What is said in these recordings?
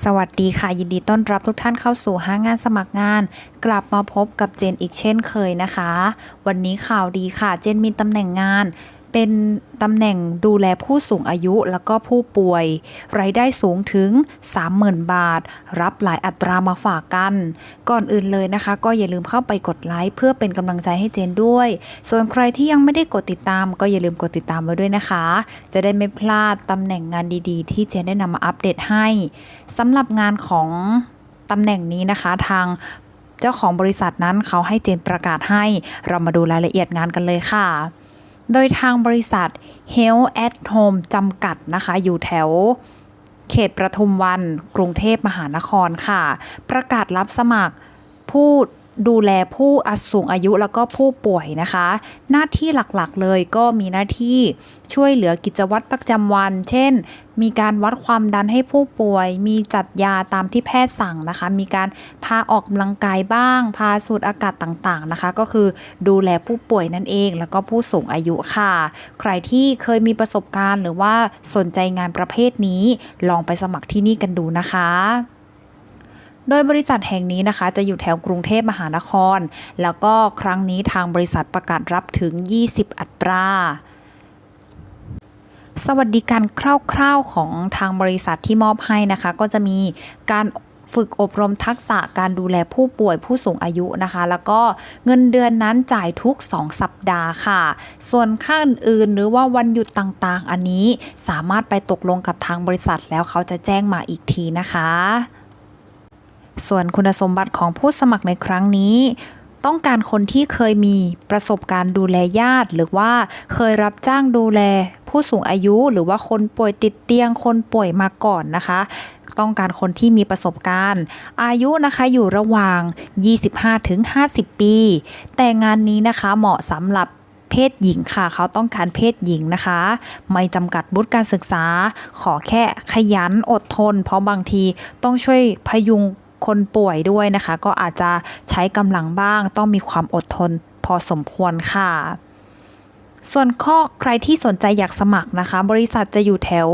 สวัสดีค่ะ ยินดีต้อนรับทุกท่านเข้าสู่ห้างงานสมัครงาน กลับมาพบกับเจนอีกเช่นเคยนะคะ วันนี้ข่าวดีค่ะ เจนมีตำแหน่งงาน เป็นตำแหน่งดูแลผู้สูงอายุแล้วก็ผู้ป่วย รายได้สูงถึง 30,000 บาท รับหลายอัตรามาฝากกัน ก่อนอื่นเลยนะคะ ก็อย่าลืมเข้าไปกดไลค์เพื่อเป็นกำลังใจให้เจนด้วย ส่วนใครที่ยังไม่ได้กดติดตาม ก็อย่าลืมกดติดตามไว้ด้วยนะคะ จะได้ไม่พลาดตำแหน่งงานดีๆ ที่เจนได้นำมาอัปเดตให้สำหรับงานของตำแหน่งนี้นะคะทางเจ้าของบริษัทนั้นเขาให้เจนประกาศให้ เรามาดูรายละเอียดงานกันเลยค่ะ โดยทางบริษัท Health at Home จำกัดนะคะ อยู่แถวเขตประทุมวัน กรุงเทพมหานครค่ะ ประกาศรับสมัครผู้ ดูแลผู้สูงอายุแล้วก็ผู้ป่วยนะคะ หน้าที่หลักๆเลยก็มีหน้าที่ช่วยเหลือกิจวัตรประจำวัน เช่น มีการวัดความดันให้ผู้ป่วย มีจัดยาตามที่แพทย์สั่งนะคะ มีการพาออกกำลังกายบ้าง พาสูดอากาศต่างๆนะคะ ก็คือดูแลผู้ป่วยนั่นเอง แล้วก็ผู้สูงอายุค่ะ ใครที่เคยมีประสบการณ์ หรือว่าสนใจงานประเภทนี้ ลองไปสมัครที่นี่กันดูนะคะ โดยบริษัทแห่งนี้นะคะจะอยู่แถวกรุงเทพมหานคร แล้วก็ครั้งนี้ทางบริษัทประกาศรับถึง 20 อัตรา สวัสดิการคร่าวๆของทางบริษัทที่มอบให้นะคะ ก็จะมีการฝึกอบรมทักษะการดูแลผู้ป่วยผู้สูงอายุนะคะ แล้วก็เงินเดือนนั้นจ่ายทุก 2 สัปดาห์ค่ะ ส่วนค่าอื่นๆ หรือว่าวันหยุดต่างๆ อันนี้สามารถไปตกลงกับทางบริษัทแล้วเขาจะแจ้งมาอีกทีนะคะ ส่วนคุณสมบัติของผู้สมัครในครั้งนี้ ต้องการคนที่เคยมีประสบการณ์ดูแลญาติ หรือว่าเคยรับจ้างดูแลผู้สูงอายุ หรือว่าคนป่วยติดเตียง คนป่วยมาก่อนนะคะ ต้องการคนที่มีประสบการณ์ อายุนะคะอยู่ระหว่าง 25-50 ปี แต่งานนี้นะคะเหมาะสำหรับเพศหญิงค่ะ เขาต้องการเพศหญิงนะคะ ไม่จำกัดบุตรการศึกษา ขอแค่ขยันอดทน เพราะบางทีต้องช่วยพยุง คนป่วยด้วยนะคะ ก็อาจจะใช้กำลังบ้าง ต้องมีความอดทนพอสมควรค่ะ ส่วนข้อใครที่สนใจอยากสมัครนะคะ บริษัทจะอยู่แถว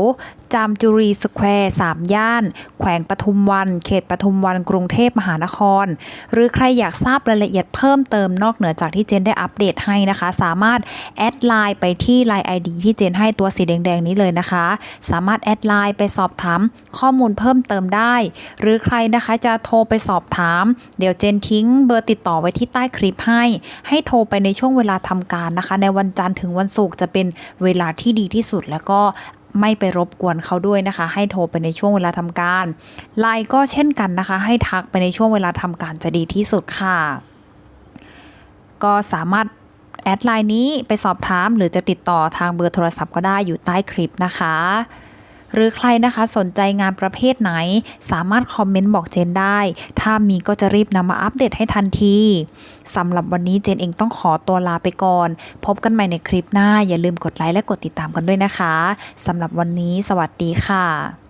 จามจุรีสแควร์3ย่าน แขวงปทุมวัน เขตปทุมวันกรุงเทพมหานคร หรือใครอยากทราบรายละเอียดเพิ่มเติมนอกเหนือจากที่เจนได้อัปเดตให้นะคะ สามารถแอดไลน์ไปที่ Line ID ที่เจนให้ตัวสีแดงๆนี้เลยนะคะ สามารถแอดไลน์ไปสอบถามข้อมูลเพิ่มเติมได้ หรือใครนะคะจะโทรไปสอบถาม เดี๋ยวเจนทิ้งเบอร์ติดต่อไว้ที่ใต้คลิปให้ ให้โทรไปในช่วงเวลาทำการนะคะ ในวันจันทร์ถึงวันศุกร์จะเป็นเวลาที่ดีที่สุดแล้วก็ไม่ไปรบกวนเขาด้วยนะคะ ให้โทรไปในช่วงเวลาทำการไลน์ก็เช่นกันนะคะ ให้ทักไปในช่วงเวลาทำการจะดีที่สุดค่ะ ก็สามารถแอดไลน์นี้ไปสอบถามหรือจะติดต่อทางเบอร์โทรศัพท์ก็ได้อยู่ใต้คลิปนะคะ หรือใครนะคะสนใจงานประเภทไหน สามารถคอมเมนต์บอกเจนได้ ถ้ามีก็จะรีบนำมาอัปเดตให้ทันทีสำหรับวันนี้เจนเองต้องขอตัวลาไปก่อน พบกันใหม่ในคลิปหน้าอย่าลืมกดไลค์และกดติดตามกันด้วยนะคะสำหรับวันนี้ สวัสดีค่ะ